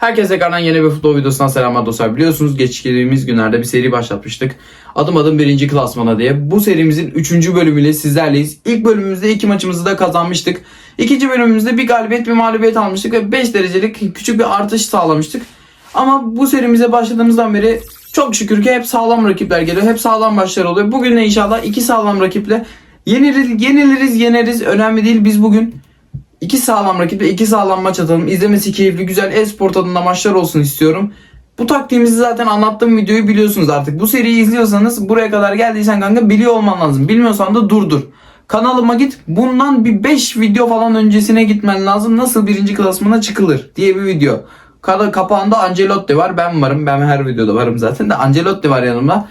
Herkese tekrardan yeni bir futbol videosundan selamlar dostlar. Biliyorsunuz geçtiğimiz günlerde bir seri başlatmıştık. Adım adım birinci klasmana diye. Bu serimizin 3. bölümüyle sizlerleyiz. İlk bölümümüzde iki maçımızı da kazanmıştık. İkinci bölümümüzde bir galibiyet bir mağlubiyet almıştık ve 5 derecelik küçük bir artış sağlamıştık. Ama bu serimize başladığımızdan beri çok şükür ki hep sağlam rakipler geliyor. Hep sağlam maçlar oluyor. Bugün de inşallah iki sağlam rakiple yeniriz, yeniliriz, yeneriz. Önemli değil. Biz bugün İki sağlam rakiple iki sağlam maç atalım. İzlemesi keyifli, güzel e-spor tadında maçlar olsun istiyorum. Bu taktiğimizi zaten anlattığım videoyu biliyorsunuz artık. Bu seriyi izliyorsanız buraya kadar geldiysen kanka biliyor olman lazım. Bilmiyorsan da durdur. Kanalıma git. Bundan bir 5 video falan öncesine gitmen lazım. Nasıl birinci klasmana çıkılır diye bir video. Kada kapağında Ancelotti var. Ben varım. Ben her videoda varım zaten de Ancelotti var yanımda.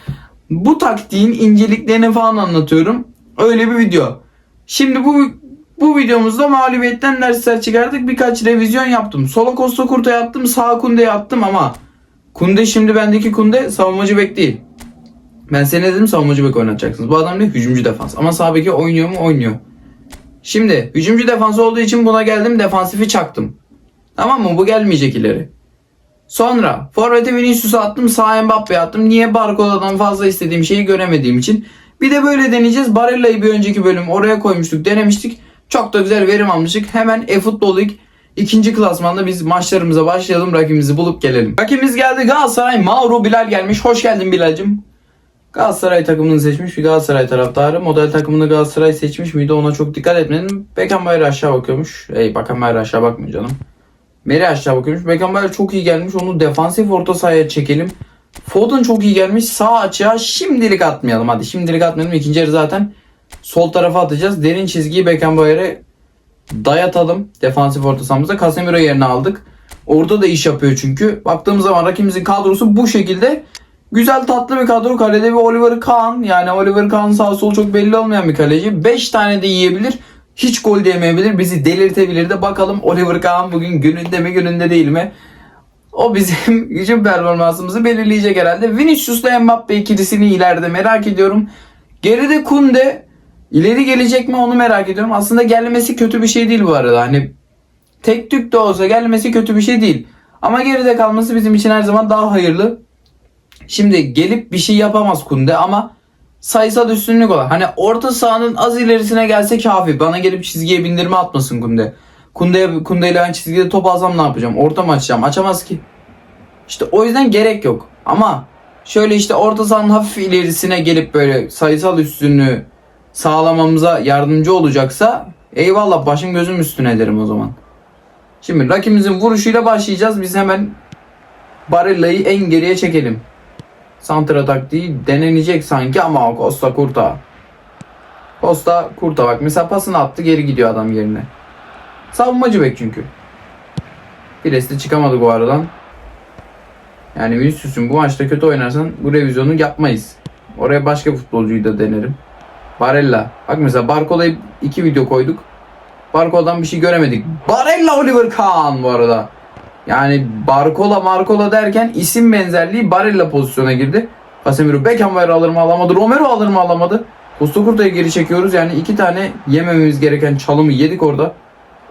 Bu taktiğin inceliklerini falan anlatıyorum. Öyle bir video. Şimdi bu bu videomuzda mağlubiyetten dersler çıkardık. Birkaç revizyon yaptım. Sola Costa Curta yaptım. Sağ Kunde'ye attım ama Kunde şimdi bendeki Kunde savunmacı bek değil. Ben sene dedim savunmacı bek oynatacaksınız. Bu adam ne? Hücumcu defans. Ama sağ beki oynuyor mu? Oynuyor. Şimdi hücumcu defans olduğu için buna geldim. Defansifi çaktım. Tamam mı? Bu gelmeyecek ileri. Sonra Forvet'e Vinicius'u attım. Sağ Mbappe'ye attım. Niye Barcola'dan fazla istediğim şeyi göremediğim için. Bir de böyle deneyeceğiz. Barella'yı bir önceki bölüm oraya koymuştuk. Denemiştik. Çok da güzel verim almıştık. Hemen eFootball League ikinci klasmanda biz maçlarımıza başlayalım. Rakibimizi bulup gelelim. Rakibimiz geldi Galatasaray. Mauro Bilal gelmiş. Hoş geldin Bilal'cim. Galatasaray takımını seçmiş bir Galatasaray taraftarı. Model takımını Galatasaray seçmiş miydi ona çok dikkat etmedim. Beckenbauer aşağı bakıyormuş. Ey Beckenbauer aşağı bakmıyor canım. Meri aşağı bakıyormuş. Beckenbauer çok iyi gelmiş. Onu defansif orta sahaya çekelim. Foden çok iyi gelmiş. Sağ açığa şimdilik atmayalım. Hadi şimdilik atmayalım. İkinci yarı zaten sol tarafa atacağız. Derin çizgiyi Beckenbauer'e dayatalım. Defansif orta sahamızda. Casemiro yerine aldık. Orada da iş yapıyor çünkü. Baktığımız zaman rakibimizin kadrosu bu şekilde. Güzel tatlı bir kadro. Kalede bir Oliver Kahn. Yani Oliver Kahn sağ sol çok belli olmayan bir kaleci. 5 tane de yiyebilir. Hiç gol diyemeyebilir. Bizi delirtebilir de. Bakalım Oliver Kahn bugün gününde mi gününde değil mi? O bizim hücum performansımızı belirleyecek herhalde. Vinicius'la Mbappe ikilisini ileride merak ediyorum. Geride Kunde ileri gelecek mi onu merak ediyorum. Aslında gelmesi kötü bir şey değil bu arada. Hani tek tük de olsa gelmesi kötü bir şey değil. Ama geride kalması bizim için her zaman daha hayırlı. Şimdi gelip bir şey yapamaz Kunde ama sayısal üstünlük olan. Hani orta sahanın az ilerisine gelse kafi. Bana gelip çizgiye bindirme atmasın Kunde. Kunde, Kunde ile ben çizgide top alsam ne yapacağım? Orta mı açacağım? Açamaz ki. İşte o yüzden gerek yok. Ama şöyle işte orta sahanın hafif ilerisine gelip böyle sayısal üstünlüğü sağlamamıza yardımcı olacaksa eyvallah başım gözüm üstüne derim o zaman. Şimdi rakibimizin vuruşuyla başlayacağız. Biz hemen Barella'yı en geriye çekelim. Santra taktiği denenecek sanki ama Costa Kurta. Costa Kurta bak mesela pasını attı geri gidiyor adam yerine. Savunmacı bek çünkü. Pires de çıkamadı bu aradan. Yani Vinicius'un bu maçta kötü oynarsan bu revizyonu yapmayız. Oraya başka futbolcuyu da denerim. Barella. Bak mesela Barcola'yı iki video koyduk. Barcola'dan bir şey göremedik. Barella Oliver Kahn bu arada. Yani Barcola Marcola derken isim benzerliği Barella pozisyona girdi. Casemiro Beckenbauer alır mı alamadı. Romero alır mı alamadı. Costa geri çekiyoruz. Yani iki tane yemememiz gereken çalımı yedik orada.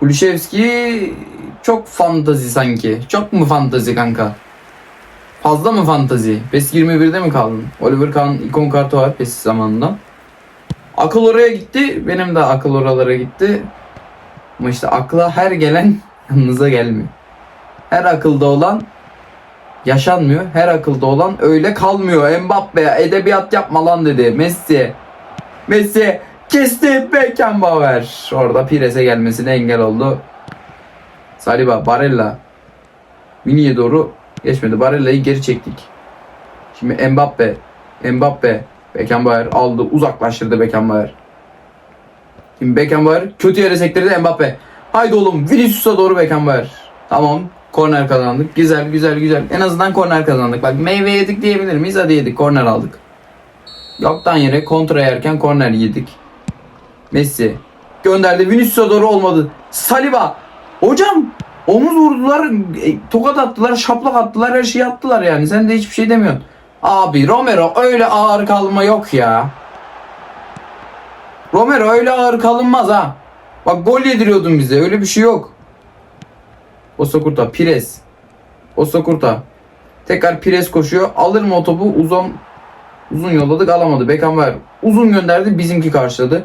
Kulüşevski çok fantazi sanki. Çok mu fantazi kanka? Fazla mı fantazi? PES 21'de mi kaldın? Oliver Kahn ikon kartı var PES zamanında. Akıl oraya gitti. Benim de akıl oralara gitti. Ama işte akla her gelen yanınıza gelmiyor. Her akılda olan yaşanmıyor. Her akılda olan öyle kalmıyor. Mbappe edebiyat yapma lan dedi. Messi. Messi kesti Beckenbauer. Orada Pires'e gelmesine engel oldu. Saliba, Barella. Mini'ye doğru geçmedi. Barella'yı geri çektik. Şimdi Mbappe. Mbappe. Beckenbauer aldı. Uzaklaştırdı Beckenbauer. Şimdi Beckenbauer kötü yere sektirdi Mbappe. Haydi oğlum Vinicius'a doğru Beckenbauer. Tamam. Korner kazandık. Güzel güzel güzel. En azından korner kazandık. Bak meyve yedik diyebilir miyiz? Hadi yedik. Korner aldık. Yoktan yere kontra yerken korner yedik. Messi gönderdi. Vinicius'a doğru olmadı. Saliba. Hocam omuz vurdular. e, Tokat attılar. Şaplak attılar. Her şeyi attılar yani. Sen de hiçbir şey demiyorsun. Abi Romero öyle ağır kalma yok ya. Romero öyle ağır kalınmaz ha. Bak gol yediriyordun bize. Öyle bir şey yok. Costa Curta, Pires. Costa Curta. Tekrar Pires koşuyor. Alır mı o topu? Uzun uzun yolladık alamadı. Beckenbauer uzun gönderdi. Bizimki karşıladı.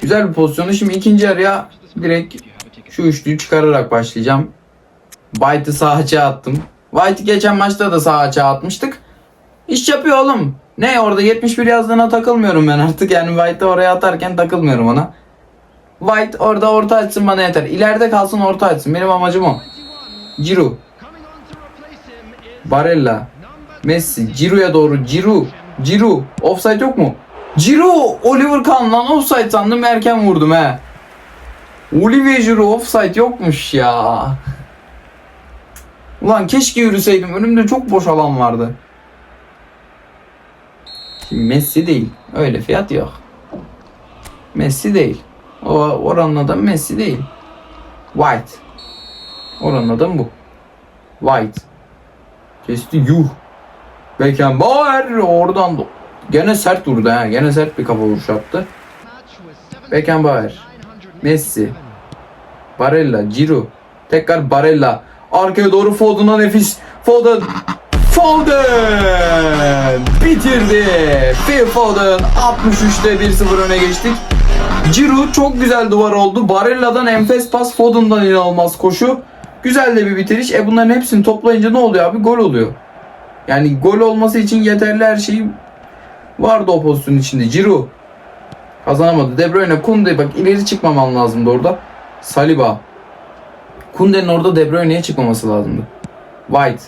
Güzel bir pozisyonu. Şimdi ikinci yarıya direkt şu üçlüyü çıkararak başlayacağım. White'ı sağ açığa attım. White'ı geçen maçta da sağ açığa atmıştık. İş yapıyor oğlum. Ne orada 71 yazdığına takılmıyorum ben artık. Yani White'ı oraya atarken takılmıyorum ona. White orada orta açsın bana yeter. İleride kalsın orta açsın. Benim amacım o. Giroud. Barella. Messi. Giroud'a doğru. Giroud. Giroud. Offside yok mu? Giroud. Oliver Kahn lan offside sandım erken vurdum he. Olivier Giroud offside yokmuş ya. Ulan keşke yürüseydim. Önümde çok boş alan vardı. Şimdi Messi değil. Öyle fiyat yok. Messi değil. O oranın adamı Messi değil. White. Oranın adamı bu. White. Kesti yuh. Beckenbauer oradan da- gene sert vurdu ha. Gene sert bir kafa vuruşu attı. Beckenbauer. Messi. Barella, Giroud. Tekrar Barella. Arkaya doğru Foden'a nefis. Foden. Foden bitirdi. Phil Foden 63'te 1-0 öne geçtik. Giroud çok güzel duvar oldu. Barella'dan enfes pas, Foden'dan inanılmaz koşu. Güzel de bir bitiriş. E bunların hepsini toplayınca ne oluyor abi? Gol oluyor. Yani gol olması için yeterli her şey vardı o pozisyonun içinde. Giroud kazanamadı. De Bruyne, Kunde bak ileri çıkmaman lazımdı orada. Saliba. Kunde'nin orada De Bruyne'ye çıkmaması lazımdı. White.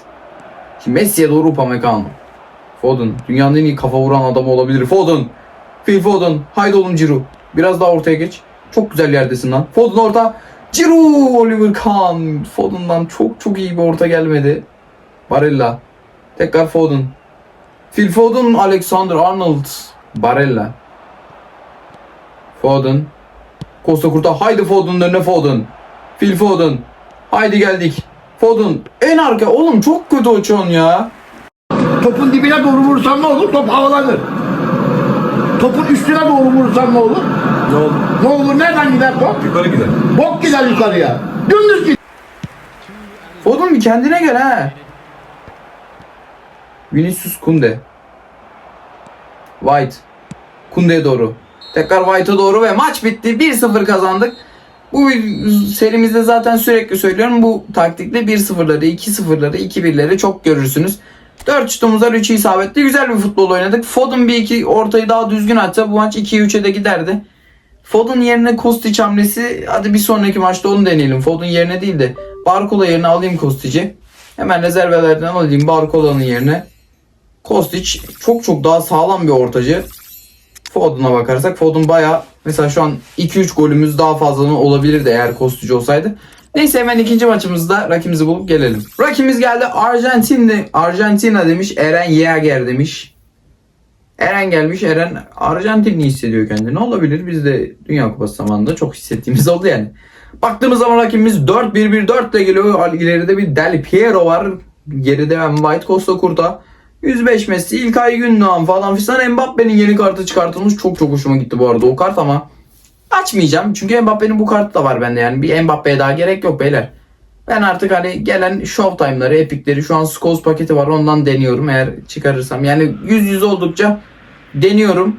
Şimdi Messi'ye doğru Upamecano. Foden. Dünyanın en iyi kafa vuran adamı olabilir. Foden. Phil Foden. Haydi oğlum Giroud. Biraz daha ortaya geç. Çok güzel yerdesin lan. Foden orta. Giroud. Oliver Kahn. Foden'dan çok çok iyi bir orta gelmedi. Barella. Tekrar Foden. Phil Foden. Alexander Arnold. Barella. Foden. Costa Curta. Haydi Foden'ın önüne Foden. Phil Foden. Haydi geldik. Foden. En arka. Oğlum çok kötü uçuyorsun ya. Topun dibine doğru vurursan ne olur? Top havalanır. Topun üstüne doğru vurursan ne olur? Ne oldu? Ne olur? Nereden gider top? Yukarı gider. Bok gider yukarıya. Dümdüz gider. Foden bir kendine gel ha. Vinicius Kunde. White. Kunde'ye doğru. Tekrar White'a doğru ve maç bitti. 1-0 kazandık. Bu serimizde zaten sürekli söylüyorum. Bu taktikle 1-0'ları, 2-0'ları, 2-1'leri çok görürsünüz. 4 şutumuz var 3'ü isabetli. Güzel bir futbol oynadık. Foden bir iki ortayı daha düzgün atsa bu maç 2'ye 3'e de giderdi. Foden yerine Kostić hamlesi hadi bir sonraki maçta onu deneyelim. Foden yerine değil de Barcola yerine alayım Kostić'i. Hemen rezervelerden alayım Barcola'nın yerine. Kostić çok çok daha sağlam bir ortacı. Foden'a bakarsak Foden baya mesela şu an 2-3 golümüz daha fazla olabilirdi eğer Kostić olsaydı. Neyse hemen ikinci maçımızda rakibimizi bulup gelelim. Rakibimiz geldi Arjantin'de Arjantina demiş Eren Yeager demiş. Eren gelmiş. Eren Arjantinli hissediyor kendini. Olabilir. Biz de Dünya Kupası zamanında çok hissettiğimiz oldu yani. Baktığımız zaman rakibimiz 4-1-1-4 ile geliyor. İleride bir Del Piero var. Geride ben White Costa Curta. 105 Messi, İlkay Gündoğan falan filan. Mbappe'nin yeni kartı çıkartılmış. Çok çok hoşuma gitti bu arada o kart ama açmayacağım. Çünkü Mbappe'nin bu kartı da var bende yani. Bir Mbappe'ye daha gerek yok beyler. Ben artık hani gelen Showtime'ları, Epic'leri şu an Skulls paketi var ondan deniyorum eğer çıkarırsam. Yani 100-100 oldukça deniyorum.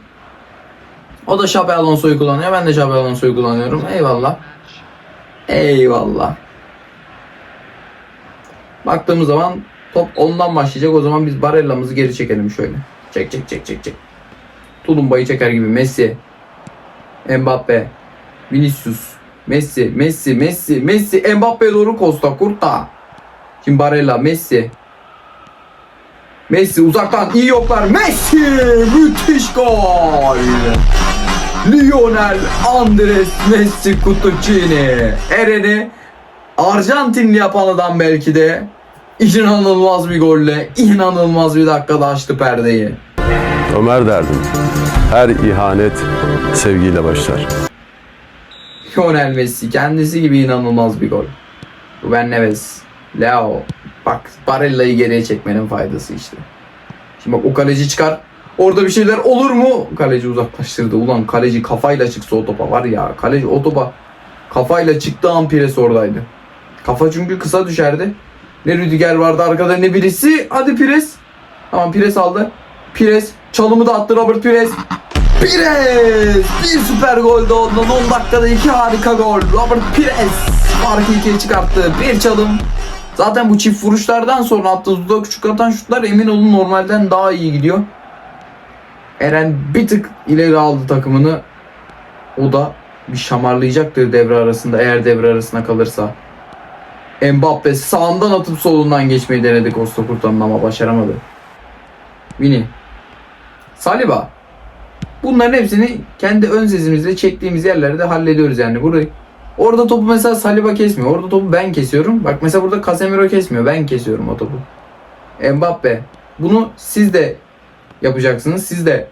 O da Xabi Alonso'yu kullanıyor. Ben de Xabi Alonso'yu kullanıyorum. Eyvallah. Eyvallah. Baktığımız zaman top ondan başlayacak. O zaman biz Barella'mızı geri çekelim şöyle. Çek çek çek çek çek. Tulumbayı çeker gibi Messi. Mbappe. Vinicius. Messi, Messi, Messi, Messi, Mbappe'ye doğru Costa Curta. Şimdi Barella, Messi. Messi uzaktan iyi yoklar. Messi! Müthiş gol! Lionel Andres Messi Cutuccini. Eren'i Arjantinli yapan adam belki de inanılmaz bir golle, inanılmaz bir dakikada açtı perdeyi. Ömer derdim. Her ihanet sevgiyle başlar. Lionel Messi kendisi gibi inanılmaz bir gol. Ruben Neves, Leo. Bak Barella'yı geriye çekmenin faydası işte. Şimdi bak o kaleci çıkar. Orada bir şeyler olur mu? Kaleci uzaklaştırdı. Ulan kaleci kafayla çıksa o topa var ya. Kaleci o topa kafayla çıktığı an Pires oradaydı. Kafa çünkü kısa düşerdi. Ne Rüdiger vardı arkada ne birisi. Hadi Pires. Tamam Pires aldı. Pires. Çalımı da attı Robert Pires. Pires! Bir süper gol de ondan 10 dakikada iki harika gol. Robert Pires farkı ikiye çıkarttı. Bir çalım. Zaten bu çift vuruşlardan sonra attığı dudak küçük atan şutlar emin olun normalden daha iyi gidiyor. Eren bir tık ileri aldı takımını. O da bir şamarlayacaktır devre arasında eğer devre arasına kalırsa. Mbappe sağından atıp solundan geçmeyi denedi Costa Kurtan'ın ama başaramadı. Vini. Saliba. Bunların hepsini kendi ön sesimizle çektiğimiz yerlerde hallediyoruz yani burayı. Orada topu mesela Saliba kesmiyor. Orada topu ben kesiyorum. Bak mesela burada Casemiro kesmiyor. Ben kesiyorum o topu. Mbappe. Bunu siz de yapacaksınız. Siz de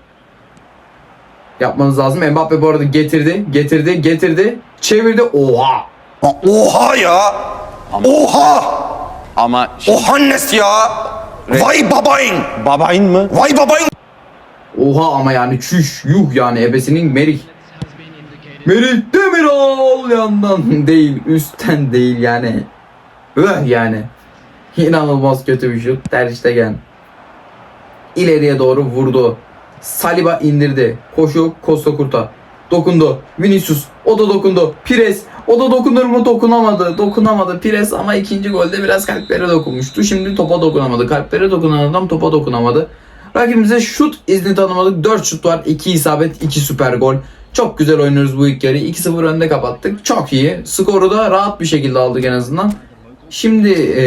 yapmanız lazım. Mbappe bu arada getirdi, getirdi, getirdi. Çevirdi. Oha! Oha ya. Oha. Ama şimdi Ohannes ya. Vay babayın. babayın mı? Vay babayın. Oha ama yani çüş, yuh yani ebesinin Merih. Merih Demiral yandan değil, üstten değil yani. Öh yani. İnanılmaz kötü bir şut. Ter Stegen. İleriye doğru vurdu. Saliba indirdi. Koşu Costa Kurta. Dokundu. Vinicius. O da dokundu. Pires. O da dokunur mu? Dokunamadı. Dokunamadı. Pires ama ikinci golde biraz kalplere dokunmuştu. Şimdi topa dokunamadı. Kalplere dokunan adam topa dokunamadı. Rakibimize şut izni tanımadık. 4 şut var. 2 isabet, 2 süper gol. Çok güzel oynuyoruz bu ilk yarı. 2-0 önde kapattık. Çok iyi. Skoru da rahat bir şekilde aldık en azından. Şimdi e,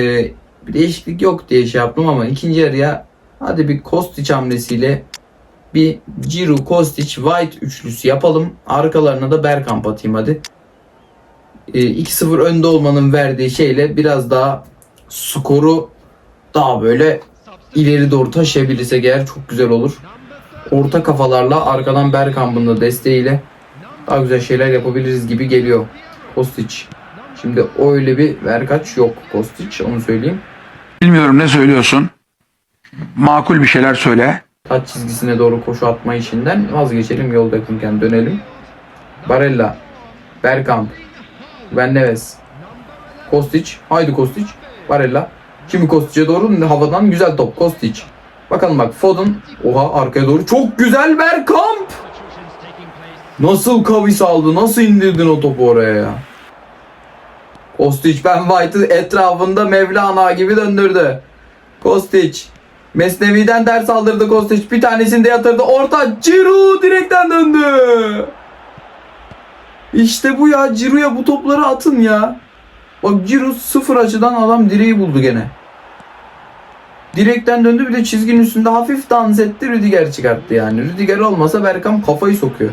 bir değişiklik yok diye şey yaptım ama ikinci yarıya hadi bir Kostic hamlesiyle bir Giroud, Kostic, White üçlüsü yapalım. Arkalarına da Bergkamp atayım hadi. E, 2-0 önde olmanın verdiği şeyle biraz daha skoru daha böyle ileri doğru taşıyabilirsek eğer çok güzel olur. Orta kafalarla arkadan Bergkamp'ın da desteğiyle daha güzel şeyler yapabiliriz gibi geliyor. Kostic. Şimdi öyle bir verkaç yok Kostic onu söyleyeyim. Bilmiyorum ne söylüyorsun. Makul bir şeyler söyle. Taç çizgisine doğru koşu atma işinden vazgeçelim yolda yakınken dönelim. Barella, Bergkamp, Van Neves, Kostic, haydi Kostic, Barella. Şimdi Kostic'e doğru havadan güzel top Kostic. Bakalım bak Foden, oha arkaya doğru çok güzel Bergkamp. Nasıl kavis aldı, nasıl indirdin o topu oraya ya? Kostic Ben White'ı etrafında Mevlana gibi döndürdü. Kostic. Mesnevi'den ders aldırdı Kostic. Bir tanesini de yatırdı. Orta Ciro direkten döndü. İşte bu ya. Ciro'ya bu topları atın ya. Bak Ciro sıfır açıdan adam direği buldu gene. Direkten döndü bir de çizginin üstünde hafif dans etti. Rüdiger çıkarttı yani. Rüdiger olmasa Berkan kafayı sokuyor.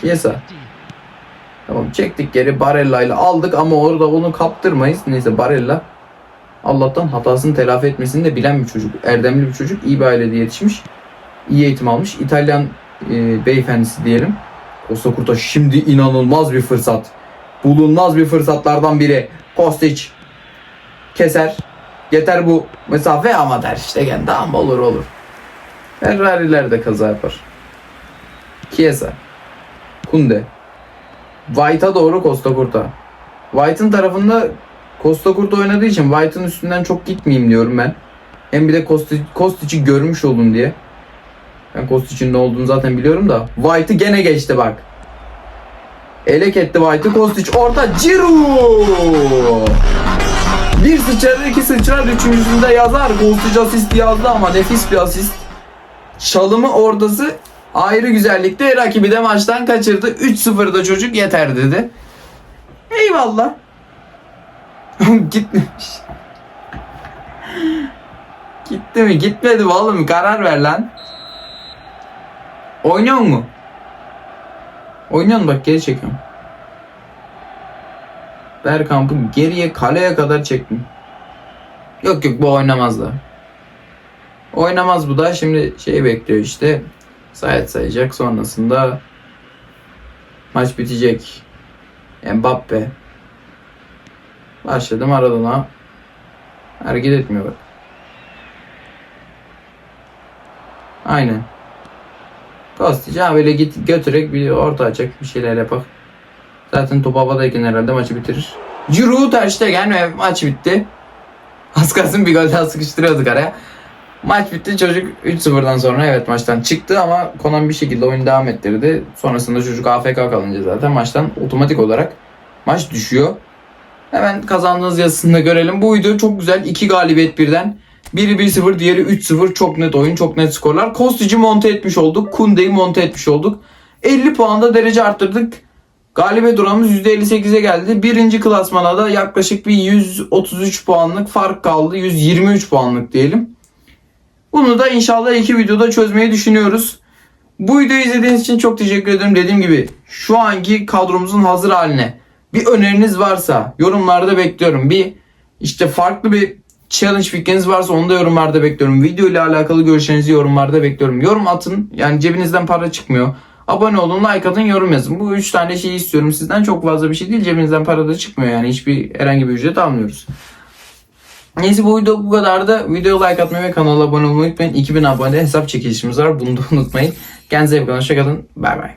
Chiesa. Tamam çektik geri Barella ile aldık ama orada onu kaptırmayız. Neyse Barella Allah'tan hatasını telafi etmesini de bilen bir çocuk. Erdemli bir çocuk. iyi bir ailede yetişmiş. iyi eğitim almış. İtalyan e, beyefendisi diyelim. Costa Curta şimdi inanılmaz bir fırsat. Bulunmaz bir fırsatlardan biri. Kostic keser. Yeter bu mesafe ama der işte gel tamam olur olur. Ferrari'ler de kaza yapar. Chiesa. Kunde. White'a doğru Costa Curta. White'ın tarafında Costa Curta oynadığı için White'ın üstünden çok gitmeyeyim diyorum ben. Hem bir de Kosti- Kostic'i görmüş olun diye. Ben Kostic'in ne olduğunu zaten biliyorum da. White'ı gene geçti bak. Elek etti White'ı Kostic. Orta Giroud. Bir sıçrar iki sıçrar üçüncüsünde yazar. Kostic asist yazdı ama nefis bir asist. Çalımı ortası ayrı güzellikte rakibi de maçtan kaçırdı. 3-0'da çocuk yeter dedi. Eyvallah. Gitmemiş. Gitti mi? Gitmedi mi oğlum? Karar ver lan. Oynuyor mu? Oynuyorsun bak geri çekiyorum. Bergkamp'ı geriye kaleye kadar çektim. Yok yok bu oynamaz da. Oynamaz bu da şimdi şey bekliyor işte. Sayet sayacak sonrasında maç bitecek. Mbappe. Başladı Maradona. Hareket etmiyor bak. Aynen. Kostić ha böyle git götürek bir orta açacak bir şeyler yapak. Zaten top havadayken herhalde maçı bitirir. Giroud Ter Stegen ve maç bitti. Az kalsın bir gol daha sıkıştırıyorduk araya. Maç bitti çocuk 3-0'dan sonra evet maçtan çıktı ama Konan bir şekilde oyunu devam ettirdi. Sonrasında çocuk AFK kalınca zaten maçtan otomatik olarak maç düşüyor. Hemen kazandığınız yazısında görelim. Bu video çok güzel. 2 galibiyet birden. Biri 1-0 diğeri 3-0 çok net oyun çok net skorlar. Kostic'i monte etmiş olduk. Kunde'yi monte etmiş olduk. 50 puanda derece arttırdık. Galibiyet oranımız %58'e geldi. Birinci klasmana da yaklaşık bir 133 puanlık fark kaldı. 123 puanlık diyelim. Bunu da inşallah iki videoda çözmeyi düşünüyoruz. Bu videoyu izlediğiniz için çok teşekkür ederim. Dediğim gibi şu anki kadromuzun hazır haline bir öneriniz varsa yorumlarda bekliyorum. Bir işte farklı bir challenge fikriniz varsa onu da yorumlarda bekliyorum. Video ile alakalı görüşlerinizi yorumlarda bekliyorum. Yorum atın. Yani cebinizden para çıkmıyor. Abone olun, like atın, yorum yazın. Bu üç tane şeyi istiyorum sizden. Çok fazla bir şey değil. Cebinizden para da çıkmıyor yani. Hiçbir herhangi bir ücret almıyoruz. Neyse bu video bu kadardı. Videoya like atmayı ve kanala abone olmayı unutmayın. 2000 abone hesap çekilişimiz var. Bunu da unutmayın. Kendinize iyi bakın. Hoşçakalın. Bay bay.